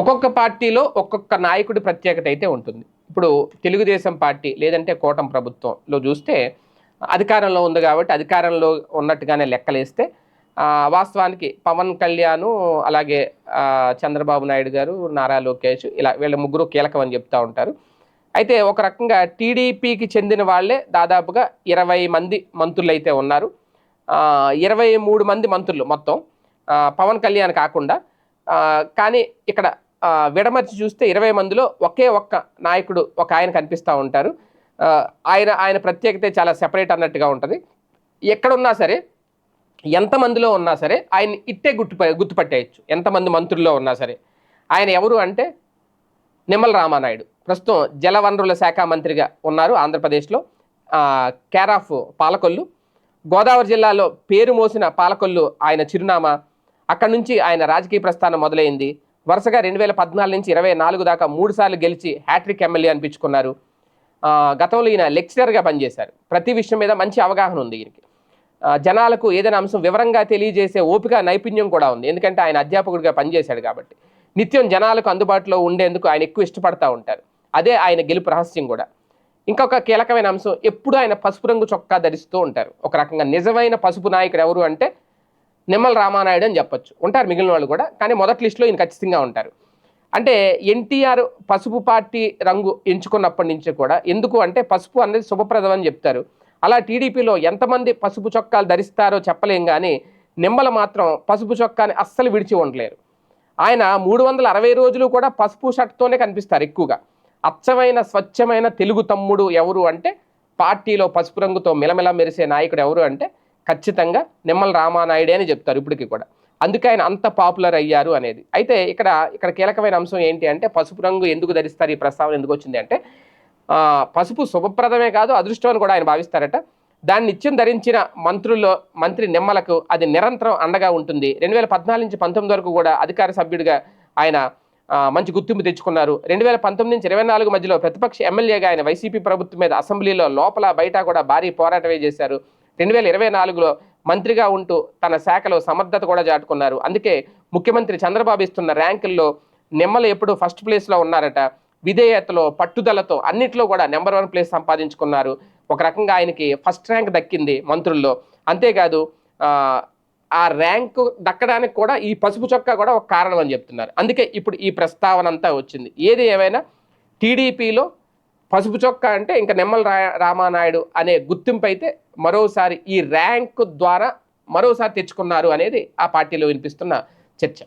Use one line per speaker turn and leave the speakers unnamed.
ఒక్కొక్క పార్టీలో ఒక్కొక్క నాయకుడి ప్రత్యేకత అయితే ఉంటుంది. ఇప్పుడు తెలుగుదేశం పార్టీ లేదంటే కోటం ప్రభుత్వంలో చూస్తే అధికారంలో ఉంది కాబట్టి అధికారంలో ఉన్నట్టుగానే లెక్కలేస్తే వాస్తవానికి పవన్ కళ్యాణ్ అలాగే చంద్రబాబు నాయుడు గారు నారా లోకేష్ ఇలా వీళ్ళ ముగ్గురు కీలకం అని చెప్తూ ఉంటారు. అయితే ఒక రకంగా టీడీపీకి చెందిన వాళ్ళే దాదాపుగా ఇరవై మంది మంత్రులు అయితే ఉన్నారు ఇరవై మూడు మంది మంత్రులు మొత్తం. పవన్ కళ్యాణ్ కాకుండా కానీ ఇక్కడ విడమర్చి చూస్తే ఇరవై మందిలో ఒకే ఒక్క నాయకుడు ఒక ఆయన కనిపిస్తూ ఉంటారు. ఆయన ఆయన ప్రత్యేకత చాలా సెపరేట్ అన్నట్టుగా ఉంటుంది. ఎక్కడున్నా సరే ఎంతమందిలో ఉన్నా సరే ఆయన ఇట్టే గుర్తు గుర్తుపట్టేయచ్చు. ఎంతమంది మంత్రుల్లో ఉన్నా సరే. ఆయన ఎవరు అంటే నిమ్మల రామానాయుడు. ప్రస్తుతం జలవనరుల శాఖ మంత్రిగా ఉన్నారు ఆంధ్రప్రదేశ్లో. Care of Palakollu. గోదావరి జిల్లాలో పేరు మోసిన పాలకొల్లు ఆయన చిరునామా. అక్కడి నుంచి ఆయన రాజకీయ ప్రస్థానం మొదలైంది. వరుసగా రెండు వేల పద్నాలుగు నుంచి ఇరవై నాలుగు దాకా మూడు సార్లు గెలిచి హ్యాట్రిక్ ఎమ్మెల్యే అనిపించుకున్నారు. గతంలో ఈయన లెక్చరర్గా పనిచేశారు. ప్రతి విషయం మీద మంచి అవగాహన ఉంది ఈయనకి. జనాలకు ఏదైనా అంశం వివరంగా తెలియజేసే ఓపిక నైపుణ్యం కూడా ఉంది. ఎందుకంటే ఆయన అధ్యాపకుడిగా పనిచేశాడు కాబట్టి. నిత్యం జనాలకు అందుబాటులో ఉండేందుకు ఆయన ఎక్కువ ఇష్టపడతా ఉంటారు. అదే ఆయన గెలుపు రహస్యం కూడా. ఇంకొక కీలకమైన అంశం ఎప్పుడు ఆయన పసుపు రంగు చొక్కా ధరిస్తూ ఉంటారు. ఒక రకంగా నిజమైన పసుపు నాయకుడు ఎవరు అంటే నిమ్మల రామానాయుడు అని చెప్పొచ్చు. ఉంటారు మిగిలిన వాళ్ళు కూడా కానీ మొదటి లిస్టులో ఈయన ఖచ్చితంగా ఉంటారు. అంటే ఎన్టీఆర్ పసుపు పార్టీ రంగు ఎంచుకున్నప్పటి నుంచి కూడా ఎందుకు అంటే పసుపు అనేది శుభప్రదం అని చెప్తారు. అలా టీడీపీలో ఎంతమంది పసుపు చొక్కాలు ధరిస్తారో చెప్పలేం కానీ నిమ్మల మాత్రం పసుపు చొక్కాని అస్సలు విడిచి ఉండలేరు. ఆయన మూడు వందల అరవై రోజులు కూడా పసుపు షర్ట్తోనే కనిపిస్తారు ఎక్కువగా. అచ్చమైన స్వచ్ఛమైన తెలుగు తమ్ముడు ఎవరు అంటే పార్టీలో పసుపు రంగుతో మిలమిల మెరిసే నాయకుడు ఎవరు అంటే ఖచ్చితంగా నిమ్మల రామానాయుడే అని చెప్తారు ఇప్పటికీ కూడా. అందుకే ఆయన అంత పాపులర్ అయ్యారు అనేది. అయితే ఇక్కడ ఇక్కడ కీలకమైన అంశం ఏంటి అంటే పసుపు రంగు ఎందుకు ధరిస్తారు? ఈ ప్రస్తావన ఎందుకు వచ్చింది అంటే పసుపు శుభప్రదమే కాదు అదృష్టం అని కూడా ఆయన భావిస్తారట. దాన్ని నిత్యం ధరించిన మంత్రుల్లో మంత్రి నిమ్మలకు అది నిరంతరం అండగా ఉంటుంది. రెండు వేల పద్నాలుగు నుంచి పంతొమ్మిది వరకు కూడా అధికార సభ్యుడిగా ఆయన మంచి గుర్తింపు తెచ్చుకున్నారు. రెండు వేల పంతొమ్మిది నుంచి ఇరవై నాలుగు మధ్యలో ప్రతిపక్ష ఎమ్మెల్యేగా ఆయన వైసీపీ ప్రభుత్వం మీద అసెంబ్లీలో లోపల బయట కూడా భారీ పోరాటమే చేశారు. రెండు వేల ఇరవై నాలుగులో మంత్రిగా ఉంటూ తన శాఖలో సమర్థత కూడా చాటుకున్నారు. అందుకే ముఖ్యమంత్రి చంద్రబాబు ఇస్తున్న ర్యాంకుల్లో నిమ్మలు ఎప్పుడు ఫస్ట్ ప్లేస్లో ఉన్నారట. విధేయతలో పట్టుదలతో అన్నిట్లో కూడా నెంబర్ వన్ ప్లేస్ సంపాదించుకున్నారు. ఒక రకంగా ఆయనకి ఫస్ట్ ర్యాంక్ దక్కింది మంత్రుల్లో. అంతేకాదు ఆ, ఆ ర్యాంకు దక్కడానికి కూడా ఈ పసుపు చొక్కా కూడా ఒక కారణం అని చెప్తున్నారు. అందుకే ఇప్పుడు ఈ ప్రస్తావన అంతా వచ్చింది. ఏది ఏమైనా టీడీపీలో పసుపు చొక్కా అంటే ఇంకా నిమ్మల రా రామానాయుడు అనే గుర్తింపు అయితే మరోసారి ఈ ర్యాంకు ద్వారా మరోసారి తెచ్చుకున్నారు అనేది ఆ పార్టీలో వినిపిస్తున్న చర్చ.